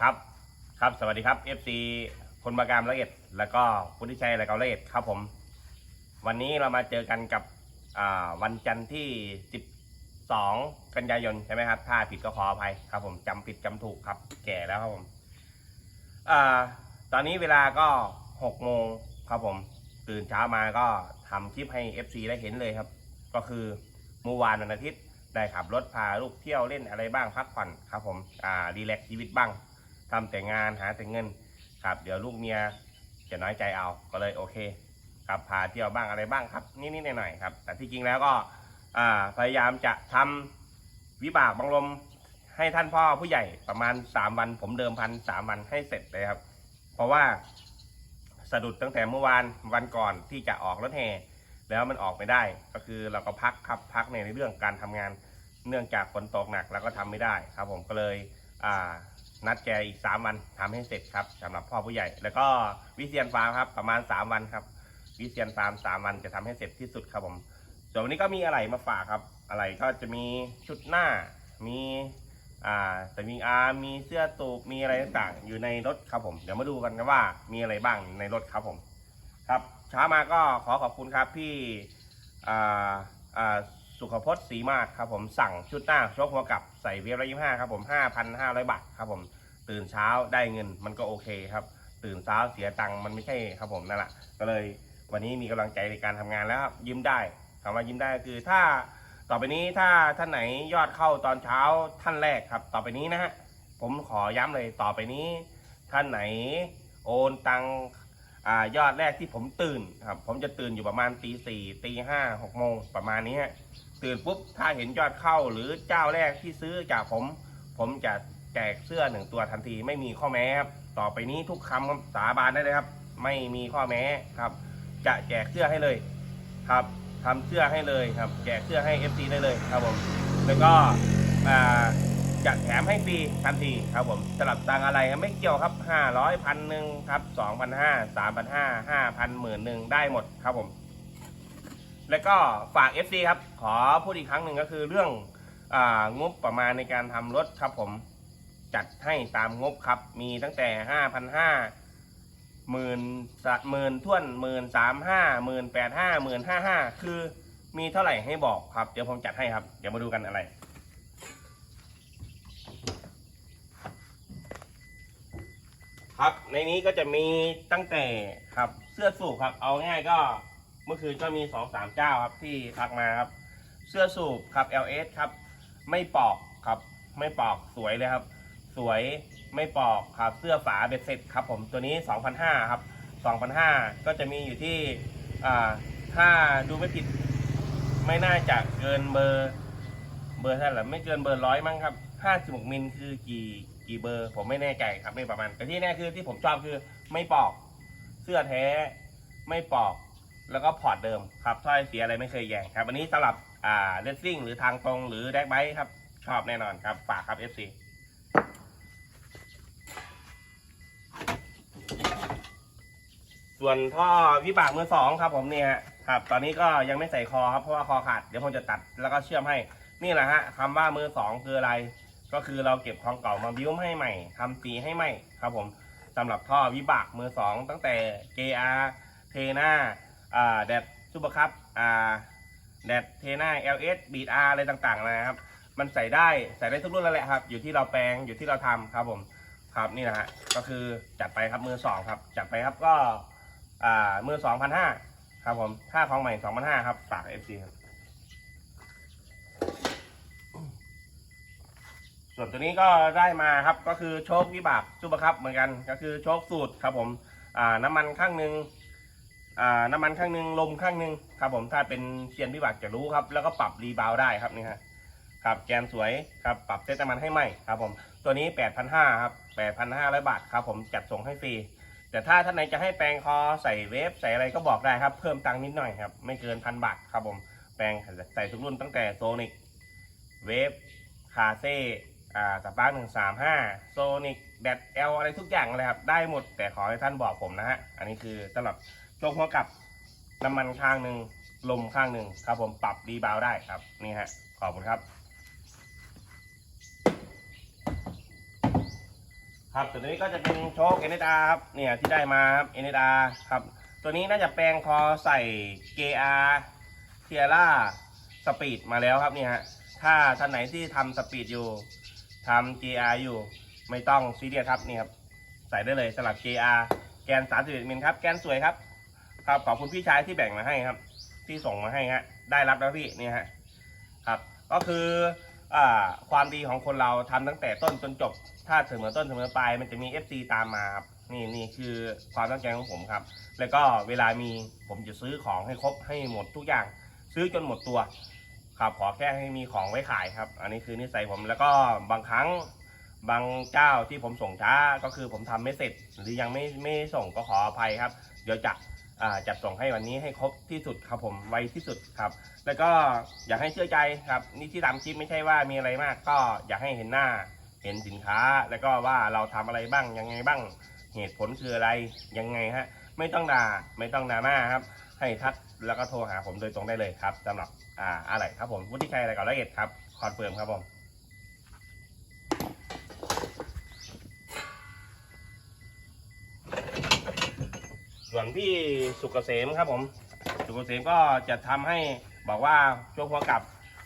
ครับ ครับ สวัสดีครับ FC คนบากามละเอียด แล้วก็พุทธิชัยและเกาละเอียดครับผม วันนี้เรามาเจอกันกับวันจันทร์ที่ 12 กันยายนใช่ไหมครับ ถ้าผิดก็ขออภัยครับ ผมจำผิดจำถูกครับ แก่แล้วครับผมอตอนนี้เวลาก็6โมงครับผม ตื่นเช้ามาก็ทำคลิปให้ FC ได้เห็นเลยครับ ก็คือเมื่อวานวันอาทิตย์ได้ขับรถพาลูกเที่ยวเล่นอะไรบ้างพักผ่อนครับผม อ่ารีแลกซ์ชีวิตบ้าง ทำแต่งานหาแต่เงินครับเดี๋ยวลูกเมียจะน้อยใจเอาก็เลยโอเคครับพาเที่ยวบ้างอะไรบ้างครับนิดๆหน่อยๆครับ แต่ที่จริงแล้วก็พยายามจะทำวิบากบังลมให้ท่านพ่อผู้ใหญ่ประมาณ3วัน ผมเดิมพันสามวันให้เสร็จเลยครับ เพราะว่าสะดุดตั้งแต่เมื่อวานวันก่อนที่จะออกรถแห่แล้วมันออกไม่ได้ ก็คือเราก็พักครับพักในเรื่องการทำงาน เนื่องจากฝนตกหนักแล้วก็ทำไม่ได้ครับ ผมก็เลยอ่า นัดแกอีก3วันทำให้เสร็จครับสำหรับพ่อผู้ใหญ่ แล้วก็วิเชียนฟาร์มครับประมาณ3วันครับ วิเชียนฟาร์ม3วันจะทำให้เสร็จที่สุดครับผมส่วนวันนี้ก็มีอะไรมาฝากครับ อะไรก็จะมีชุดหน้ามีอ่าแต่มีอาร์มีเสื้อตูบมีอะไรต่างๆอยู่ในรถครับผมเดี๋ยวมาดูกันนะว่ามีอะไรบ้างในรถครับผม ครับเช้ามาก็ขอขอบคุณครับพี่อ่าอ่าสุขพจน์ศรีมาศครับผมสั่งชุดหน้าชกหัวกลับใส่เวฟร้อยยี่ห้าครับผมห้าพันห้าร้อยบาทครับผม ตื่นเช้าได้เงินมันก็โอเคครับ ตื่นเช้าเสียตังค์มันไม่ใช่ครับผมนั่นแหละก็เลยวันนี้มีกำลังใจในการทำงานแล้วครับยิ้มได้คำว่ายิ้มได้ก็คือถ้าต่อไปนี้ถ้าท่านไหนยอดเข้าตอนเช้าท่านแรกครับ ต่อไปนี้นะฮะผมขอย้ำเลยต่อไปนี้ ท่านไหนโอนตังอ่ายอดแรกที่ผมตื่นครับผมจะตื่นอยู่ประมาณตีสี่ตีห้าหกโมงประมาณนี้ฮะตื่นปุ๊บถ้าเห็นยอดเข้าหรือเจ้าแรกที่ซื้อจากผม ผมจะ แจกเสื้อหนึ่งตัวทันที ไม่มีข้อแม้ครับต่อไปนี้ทุกคำสาบานได้เลยครับ ไม่มีข้อแม้ครับ จะแจกเสื้อให้เลยครับทำเสื้อให้เลยครับ แจกเสื้อให้ FC ได้เลยครับผมแล้วก็จะแถมให้ฟรีทันทีครับผมสลับตังอะไรไม่เกี่ยวครับ 500พันหนึ่งครับ2,500 3,500 5,000หมื่นหนึ่งได้หมดครับผม แล้วก็ฝาก FC ครับ ขอพูดอีกครั้งหนึ่งก็คือเรื่ององบประมาณในการทำรถครับผม จัดให้ตามงบครับ มีตั้งแต่5,500หมื่นหมื่นท่วนหมื่นสามห้าหมื่นแปดห้าหมื่นห้าห้าคือมีเท่าไหร่ให้บอกครับ เดี๋ยวผมจัดให้ครับ เดี๋ยวมาดูกันอะไร ครับในนี้ก็จะมีตั้งแต่ครับเสื้อสูบครับ เอาง่ายก็เมื่อคืนก็มีสองสามเจ้าครับที่ทักมาครับ เสื้อสูบครับ LS ครับ ไม่ปอกครับ ไม่ปอกสวยเลยครับ สวยไม่ปอกครับเสื้อฝาเบ็ดเสร็จครับผมตัวนี้ 2,500ครับ2,500ก็จะมีอยู่ที่อ่าถ้าดูไม่ผิด ไม่น่าจะเกินเบอร์เบอร์เท่าไหร่ไม่เกินเบอร์ร้อยมั้งครับ56มิลคือกี่กี่เบอร์ ผมไม่แน่ใจครับไม่ประมาณ แต่ที่แน่คือที่ผมชอบคือไม่ปอกเสื้อแท้ไม่ปอกแล้วก็พอร์ตเดิมครับถ้อยเสียอะไรไม่เคยแย่งครับ อันนี้สำหรับอ่าเลสซิ่งหรือทางตรงหรือแดกไบค์ครับ ชอบแน่นอนครับฝากครับ FC ส่วนท่อวิบากมือสองครับผมเนี่ยครับ ตอนนี้ก็ยังไม่ใส่คอครับเพราะว่าคอขาดเดี๋ยวผมจะตัดแล้วก็เชื่อมให้นี่แหละฮะคำว่ามือสองคืออะไร ก็คือเราเก็บของเก่ามาบิ้วให้ใหม่ทำสีให้ใหม่ครับผมสำหรับท่อวิบากมือสองตั้งแต่ JR เทน่าอ่าแดดซูเปอร์คัพอ่าแดดเทน่า LS บีดอาอะไรต่างๆนะครับ มันใส่ได้ใส่ได้ทุกรุ่นแล้วแหละครับ อยู่ที่เราแปลงอยู่ที่เราทำครับผมครับนี่นะฮะก็คือจัดไปครับมือสองครับ จัดไปครับก็ อ่ามือสองพันห้าครับผมถ้าของใหม่สองพันห้าครับฝากเอฟซีครับ ส่วนตัวนี้ก็ได้มาครับก็คือโชควิบากซูเปอร์คัพเหมือนกัน ก็คือโชคสูตรครับผมอ่าน้ำมันข้างหนึ่งอ่าน้ำมันข้างหนึ่งลมข้างหนึ่งครับผมถ้าเป็นเซียนวิบากจะรู้ครับ แล้วก็ปรับรีบาวได้ครับนี่ฮะครับแกนสวยครับปรับเซตน้ำมันให้ใหม่ครับผมตัวนี้ 8,500ครับ8,500 บาทครับผมจัดส่งให้ฟรี แต่ถ้าท่านไหนจะให้แปลงคอใส่เวฟใส่อะไรก็บอกได้ครับ เพิ่มตังค์นิดหน่อยครับ ไม่เกินพันบาทครับผม แปลงใส่ทุกรุ่นตั้งแต่โซนิกเวฟคาเซ่อ่าสปาร์หนึ่งสามห้าโซนิกแดดเอลอะไรทุกอย่างเลยครับ ได้หมดแต่ขอให้ท่านบอกผมนะฮะ อันนี้คือสำหรับโชคหัวกับน้ำมันข้างหนึ่งลมข้างหนึ่งครับผมปรับรีบาวได้ครับนี่ฮะขอบคุณครับ ครับตัวนี้ก็จะเป็นโชคเอเนดาครับเนี่ยที่ได้มาครับเอเนดาครับ ตัวนี้น่าจะแปลงคอใส่ GR เทียร่าสปีดมาแล้วครับเนี่ยฮะถ้าท่านไหนที่ทำสปีดอยู่ทำ GR อยู่ไม่ต้องซีเรียสครับนี่ครับใส่ได้เลยสำหรับ GR แกน 31มิลครับแกนสวยครับ ครับขอบคุณพี่ชายที่แบ่งมาให้ครับ ที่ส่งมาให้ฮะได้รับแล้วพี่เนี่ยฮะครับ ก็คือ ความดีของคนเราทำตั้งแต่ต้นจนจบ ถ้าเสมอต้นเสมอปลายมันจะมี FC ตามมาครับนี่นี่คือความตั้งใจของผมครับ แล้วก็เวลามีผมจะซื้อของให้ครบให้หมดทุกอย่าง ซื้อจนหมดตัวครับขอแค่ให้มีของไว้ขายครับ อันนี้คือนิสัยผมแล้วก็บางครั้งบางเจ้าที่ผมส่งช้าก็คือผมทำไม่เสร็จ หรือยังไม่ไม่ส่งก็ขออภัยครับ เดี๋ยวจะ จัดส่งให้วันนี้ให้ครบที่สุดครับผมไวที่สุดครับ แล้วก็อยากให้เชื่อใจครับ นี่ที่ทำคลิปไม่ใช่ว่ามีอะไรมาก ก็อยากให้เห็นหน้าเห็นสินค้า แล้วก็ว่าเราทำอะไรบ้างยังไงบ้างเหตุผลคืออะไรยังไงฮะไม่ต้องด่าไม่ต้องดราม่าครับ ให้ทักแล้วก็โทรหาผมโดยตรงได้เลยครับสำหรับอ่าอะไรครับผมวุฒิชัยอะไรก่อนละเอียดครับคอนเฟิร์มครับผม ส่วนพี่สุกเกษมครับผมสุกเกษมก็จะทำให้บอกว่าช่วงหัวกลับ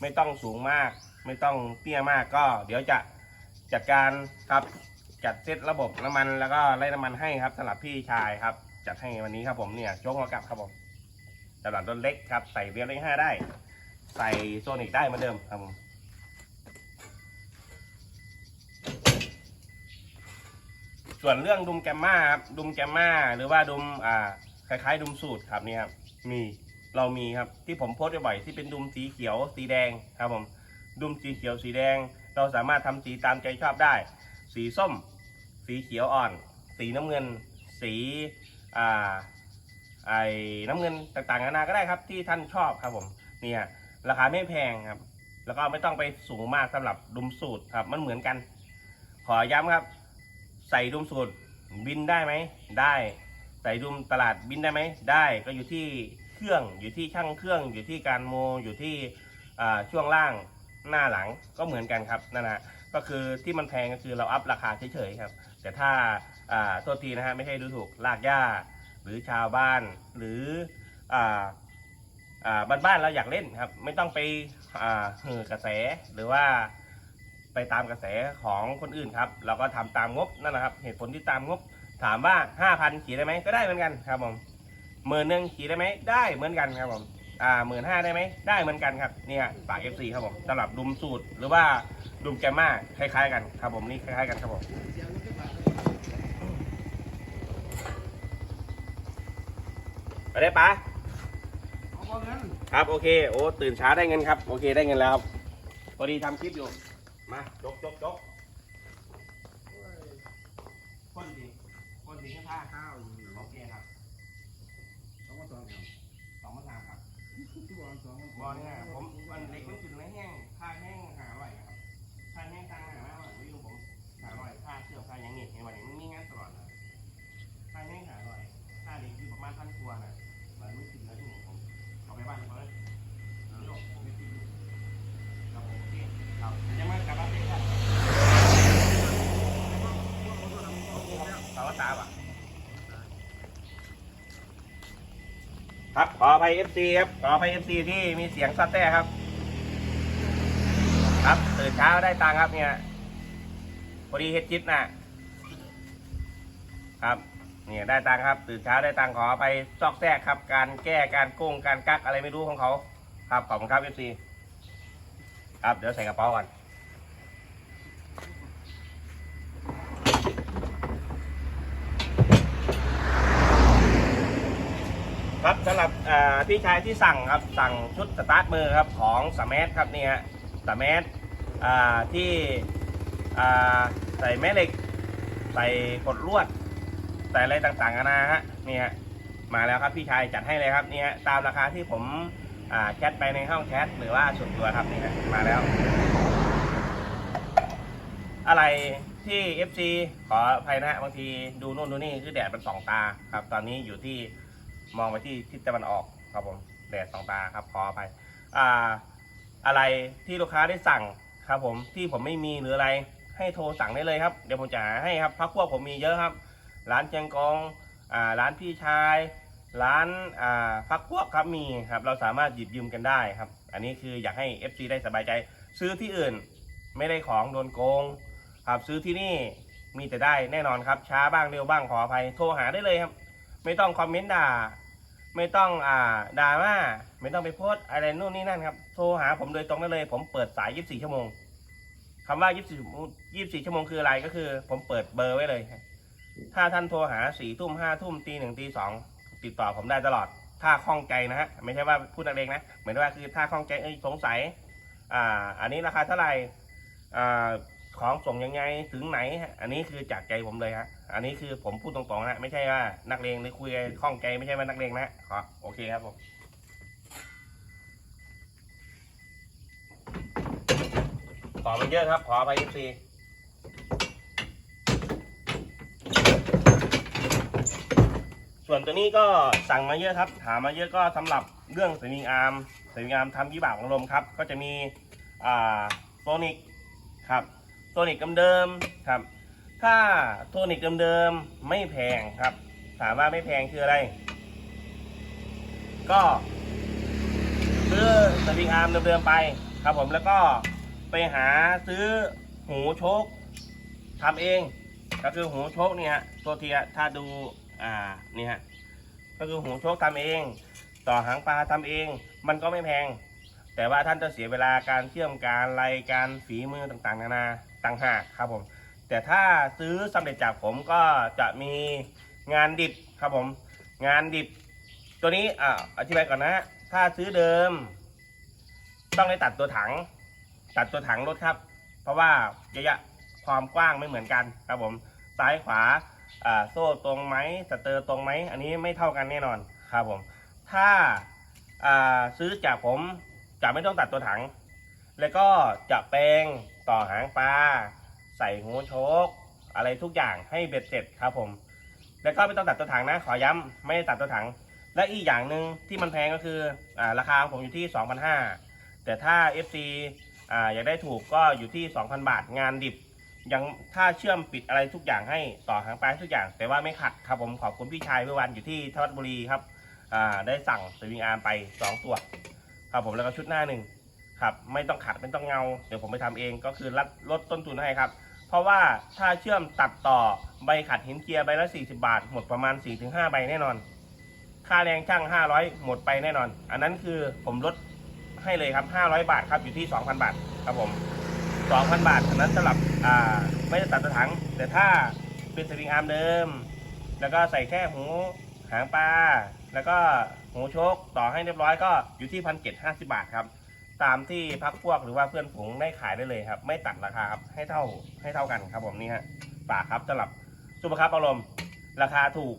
ไม่ต้องสูงมาก ไม่ต้องเตี้ยมากก็ เดี๋ยวจะจัดการครับจัดเซตระบบน้ำมันแล้วก็ไล่น้ำมันให้ครับสำหรับพี่ชายครับ จัดให้วันนี้ครับผมเนี่ยช่วงหัวกลับครับผมสำหรับรถเล็กครับใส่เวียร์เลขห้าได้ ใส่โซนิกได้เหมือนเดิมครับผม ส่วนเรื่องดุมแกมมาครับดุมแกมมาหรือว่าดุมอ่าคล้ายๆดุมสูตรครับนี่ครับมีเรามีครับที่ผมโพสต์บ่อยๆที่เป็นดุมสีเขียวสีแดงครับผมดุมสีเขียวสีแดง เราสามารถทำสีตามใจชอบได้ สีส้ม สีเขียวอ่อน สีน้ำเงิน สีอ่าไอ้น้ำเงินต่างๆนานาก็ได้ครับที่ท่านชอบครับผมเนี่ยราคาไม่แพงครับ แล้วก็ไม่ต้องไปสูงมากสำหรับดุมสูตรครับ มันเหมือนกัน ขอย้ำครับ ใส่ดุมสูตรบินได้ไหมได้ ใส่ดุมตลาดบินได้ไหมได้ก็อยู่ที่เครื่องอยู่ที่ช่างเครื่อง อยู่ที่การโมอยู่ที่ช่วงล่างหน้าหลังก็เหมือนกันครับนั่นนะก็คือที่มันแพงก็คือเราอัพราคาเฉยๆครับ แต่ถ้าโทษทีนะฮะไม่ใช่ดูถูกลากหญ้า หรือชาวบ้านหรือออบ้านๆเราอยากเล่นครับ ไม่ต้องไปเห่อกระแสหรือว่า ไปตามกระแสของคนอื่นครับ เราก็ทำตามงบนั่นแหละครับ เหตุผลที่ตามงบ ถามว่าห้าพันขี่ได้ไหมก็ได้เหมือนกันครับผมหมื่นหนึ่งขี่ได้ไหมได้เหมือนกันครับผมอ่าหมื่นห้าได้ไหมได้เหมือนกันครับเนี่ยฝาก FC ครับผมสำหรับดุมสูตรหรือว่าดุมแกมมาคล้ายๆกันครับผมนี่คล้ายๆกันครับผมไปได้ปะเอาครับโอเคโอ้ตื่นเช้าได้เงินครับโอเคได้เงินแล้วครับพอดีทำคลิปอยู่ มาจกจกจกคนดีคนดีข้างข้าวอยู่นี่โอเคครับสองพันสองครับสองพันสามครับทุกวันสองพันบอลเนี่ยผมมันเล็กมันจุดไม่แห้งค่าแห้งหาอร่อยครับค่าแห้งตังหาไม่อร่อยไม่รู้ผมหาอร่อยค่าเชื่อมค่ายังเงียบในวันนี้มันมีงานตลอดนะค่าแห้งหาอร่อยค่าเล็กคือประมาณพันกว่าน่ะมันไม่ถึงแล้วที่ผมผมเอาไปบ้านเขาเลยเอาลูกผมไม่ติดครับผมโอเคครับยังไม่กลับบ้านเลยครับสาวตาป่ะ ครับ ขออภัย FC ครับขออภัย FC ที่มีเสียงซัดแต้ครับ ครับตื่นเช้าได้ตังค์ครับเนี่ยพอดีเฮ็ดจิตนะครับเนี่ยได้ตังค์ครับ ตื่นเช้าได้ตังค์ขอไปซอกแซกครับ การแก้การโกงการกักอะไรไม่รู้ของเขา ครับขอบคุณครับ FC ครับเดี๋ยวใส่กระเป๋าก่อน ครับสำหรับพี่ชายที่สั่งครับสั่งชุดสตาร์ทมือครับของสมัทครับนี่ยสมัทที่ใส่แม่เหล็ก ใส่กดลวด ใส่อะไรต่างๆนานาฮะนี่ฮะมาแล้วครับพี่ชายจัดให้เลยครับนี่ฮะตามราคาที่ผมแชทไปในห้องแชทหรือว่าส่วนตัวครับนี่ฮะมาแล้ว อะไรที่ FC ขออภัยนะฮะบางทีดูนู่นดูนี่คือแดดเป็นสองตาครับ ตอนนี้อยู่ที่ มองไปที่ทิศตะวันออกครับผมแดดสองตาครับขออภัยอ่าอะไรที่ลูกค้าได้สั่งครับ ผมที่ผมไม่มีหรืออะไรให้โทรสั่งได้เลยครับ เดี๋ยวผมจะหาให้ครับพักพวกผมมีเยอะครับ ร้านเจียงกงอ่าร้านพี่ชาย ร้านอ่าพักพวกครับมีครับ เราสามารถหยิบยืมกันได้ครับ อันนี้คืออยากให้ FC ได้สบายใจ ซื้อที่อื่นไม่ได้ของโดนโกงครับซื้อที่นี่มีแต่ได้แน่นอนครับ ช้าบ้างเร็วบ้างขออภัยโทรหาได้เลยครับ ไม่ต้องคอมเมนต์ด่า ไม่ต้องอ่าด่าว่าไม่ต้องไปโพสอะไรนู่นนี่นั่นครับโทรหาผมโดยตรงได้เลย ผมเปิดสาย 24 ชั่วโมงคำว่า 24 24 ชั่วโมงคืออะไรก็คือ ผมเปิดเบอร์ไว้เลย ถ้าท่านโทรหาสี่ทุ่มห้าทุ่มตีหนึ่งตีสองติดต่อผมได้ตลอด ถ้าข้องใจนะฮะไม่ใช่ว่าพูดนักเลงนะเหมือนว่าคือถ้าข้องใจเอ้ยสงสัยอ่าอันนี้ราคาเท่าไหร่อ่า ของส่งยังไงถึงไหนฮะอันนี้คือจากใจผมเลยฮะอันนี้คือผมพูดตรงๆนะไม่ใช่ว่านักเลงหรือคุยข้องใจไม่ใช่ว่านักเลงนะขอโอเคครับผมขอมันเยอะครับ ขอไปยี่สี่ส่วนตัวนี้ก็สั่งมาเยอะครับ ถามมาเยอะก็สำหรับเรื่องสวิงอาร์มสวิงอาร์มทำยี่บาของลมครับ ก็จะมีอ่าโซนิกครับ โซนิกเดิมๆครับ ถ้าโทนิกเดิมๆไม่แพงครับ ถามว่าไม่แพงคืออะไร ก็ซื้อสวิงอาร์มเดิมๆไปครับผมแล้วก็ไปหาซื้อหูโชคทำเอง ก็คือหูโชคเนี่ยฮะตัวทีอะถ้าดูอ่านี่ฮะก็คือหูโชคทำเอง ต่อหางปลาทำเอง มันก็ไม่แพงแต่ว่าท่านจะเสียเวลาการเชื่อมการไลการฝีมือต่างๆ นานา ต่างหากครับผม แต่ถ้าซื้อสำเร็จจากผมก็จะมีงานดิบครับผม งานดิบ ตัวนี้อ่าอธิบายก่อนนะ ถ้าซื้อเดิม ต้องได้ตัดตัวถัง ตัดตัวถังรถครับ เพราะว่าระยะความกว้างไม่เหมือนกันครับผม ซ้ายขวาโซ่ตรงไหมสเตอร์ตรงไหม อันนี้ไม่เท่ากันแน่นอนครับผม ถ้าอ่าซื้อจากผมจะไม่ต้องตัดตัวถัง แล้วก็จะแปลง ต่อหางปลาใส่หูโชกอะไรทุกอย่างให้เบ็ดเสร็จครับผม แล้วก็ไม่ต้องตัดตัวถังนะ ขอย้ำไม่ได้ตัดตัวถัง และอีกอย่างหนึ่งที่มันแพงก็คืออราคาของผมอยู่ที่ 2,500 แต่ถ้า FC อ่าอยากได้ถูกก็อยู่ที่ 2,000 บาทงานดิบ ยังถ้าเชื่อมปิดอะไรทุกอย่างให้ต่อหางปลาให้ทุกอย่าง แต่ว่าไม่ขัดครับผมขอบคุณพี่ชายเมื่อวันอยู่ที่ทวัดบุรีครับได้สั่งสวิงอาร์มไป 2 ตัวครับผมแล้วก็ชุดหน้าหนึ่ง ครับไม่ต้องขัดไม่ต้องเงา เดี๋ยวผมไปทำเองก็คือลดลดต้นทุนให้ครับ เพราะว่าถ้าเชื่อมตัดต่อใบขัดหินเจียร์ใบละ 40 บาท หมดประมาณ 4-5 ใบแน่นอน ค่าแรงช่าง 500 หมดไปแน่นอน อันนั้นคือผมลดให้เลยครับ 500 บาทครับอยู่ที่ 2,000 บาทครับผม2,000 บาทอันนั้นสำหรับอ่าไม่ได้ตัดตัวถัง แต่ถ้าเป็นสวิงอาร์มเดิม แล้วก็ใส่แค่หูหางปลาแล้วก็หูชคต่อให้เรียบร้อยก็อยู่ที่พันเจ็ดห้าสิบาทครับ ตามที่พักพวกหรือว่าเพื่อนฝูงได้ขายได้เลยครับ ไม่ตัดราคาครับให้เท่าให้เท่ากันครับผมนี่ฮะฝากครับสำหรับซุปเปอร์คัพอารมณ์ราคาถูก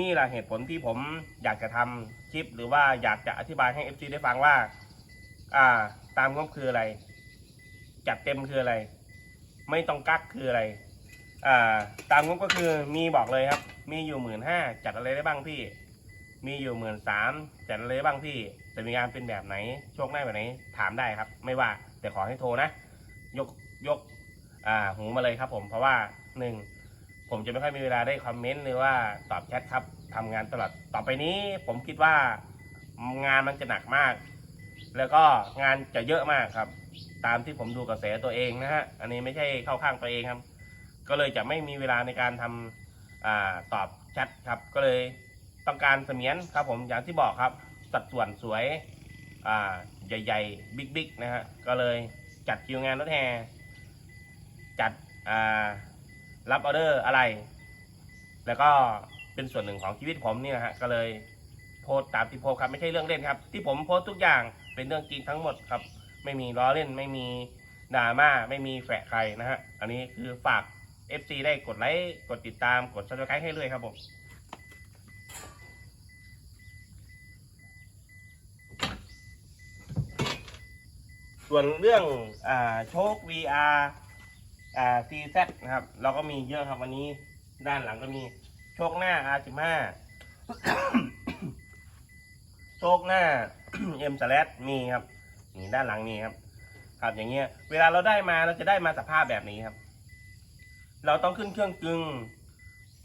นี่แหละเหตุผลที่ผมอยากจะทำคลิป หรือว่าอยากจะอธิบายให้ FC ได้ฟังว่า อ่า ตามงบคืออะไร จัดเต็มคืออะไร ไม่ต้องกักคืออะไร อ่า ตามงบก็คือมีบอกเลยครับ มีอยู่หมื่นห้าจัดอะไรได้บ้างพี่ มีอยู่หมื่นสามจัดอะไรได้บ้างพี่ แต่มีงานเป็นแบบไหนโชคได้แบบไหนถามได้ครับ ไม่ว่าแต่ขอให้โทรนะ ยกยกอ่าหูมาเลยครับผมเพราะว่าหนึ่งผมจะไม่ค่อยมีเวลาได้คอมเมนต์หรือว่าตอบแชทครับทำงานตลอดต่อไปนี้ผมคิดว่างานมันจะหนักมาก แล้วก็งานจะเยอะมากครับ ตามที่ผมดูกระแสตัวเองนะฮะอันนี้ไม่ใช่เข้าข้างตัวเองครับ ก็เลยจะไม่มีเวลาในการทำอ่าตอบแชทครับ ก็เลยต้องการเสมียนครับผมอย่างที่บอกครับ สัดส่วนสวยอ่าใหญ่ๆ บิ๊กๆนะฮะก็เลยจัดคิวงานรถแห่จัดอ่ารับออเดอร์อะไร แล้วก็เป็นส่วนหนึ่งของชีวิตผมนี่นะฮะก็เลยโพสตามที่โพสครับไม่ใช่เรื่องเล่นครับ ที่ผมโพสทุกอย่างเป็นเรื่องจริงทั้งหมดครับ ไม่มีล้อเล่นไม่มีดราม่าไม่มีแฝะใครนะฮะอันนี้คือฝาก FC ได้กดไลค์กดติดตามกด subscribe ให้ด้วยครับผม ส่วนเรื่องอ่าโชค VR อ่า CZ นะครับ เราก็มีเยอะครับวันนี้ด้านหลังก็มีโชคหน้า R15 โชคหน้า M s l a s มีครับนี่ด้านหลังนี่ครับครับอย่างเงี้ย เวลาเราได้มาเราจะได้มาสภาพแบบนี้ครับ เราต้องขึ้นเครื่องกึง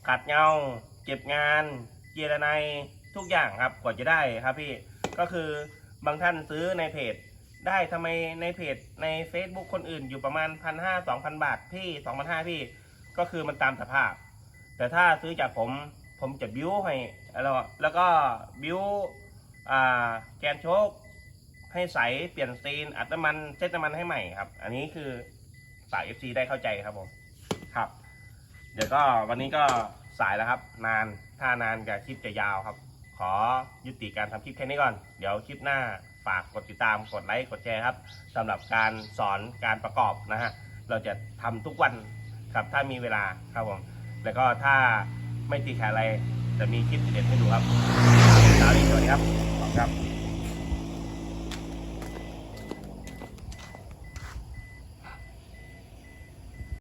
ขัดเงา เก็บงาน เจรไนทุกอย่างครับกว่าจะได้ครับพี่ก็คือบางท่านซื้อในเพจ ได้ทำไมในเพจใน Facebook คนอื่นอยู่ประมาณพันห้าสองพันบาทพี่สองพันห้าพี่ ก็คือมันตามสภาพ แต่ถ้าซื้อจากผมผมจะบิ้วให้แล้วแล้วก็บิ้วอ่าแกนโชคให้ใสเปลี่ยนซีนอัดน้ำมันเช็ดน้ำมันให้ใหม่ครับ อันนี้คือฝาก FC ได้เข้าใจครับผมครับ เดี๋ยวก็วันนี้ก็สายแล้วครับ นานถ้านานกับคลิปจะยาวครับ ขอยุติการทำคลิปแค่นี้ก่อน เดี๋ยวคลิปหน้า ฝากกดติดตามกดไลค์กดแชร์ครับสำหรับการสอนการประกอบนะฮะเราจะทำทุกวันครับถ้ามีเวลาครับผมแล้วก็ถ้าไม่ติดขัดอะไรจะมีคลิปเด็ดให้ดูครับสวัสดีครับขอบคุณครับ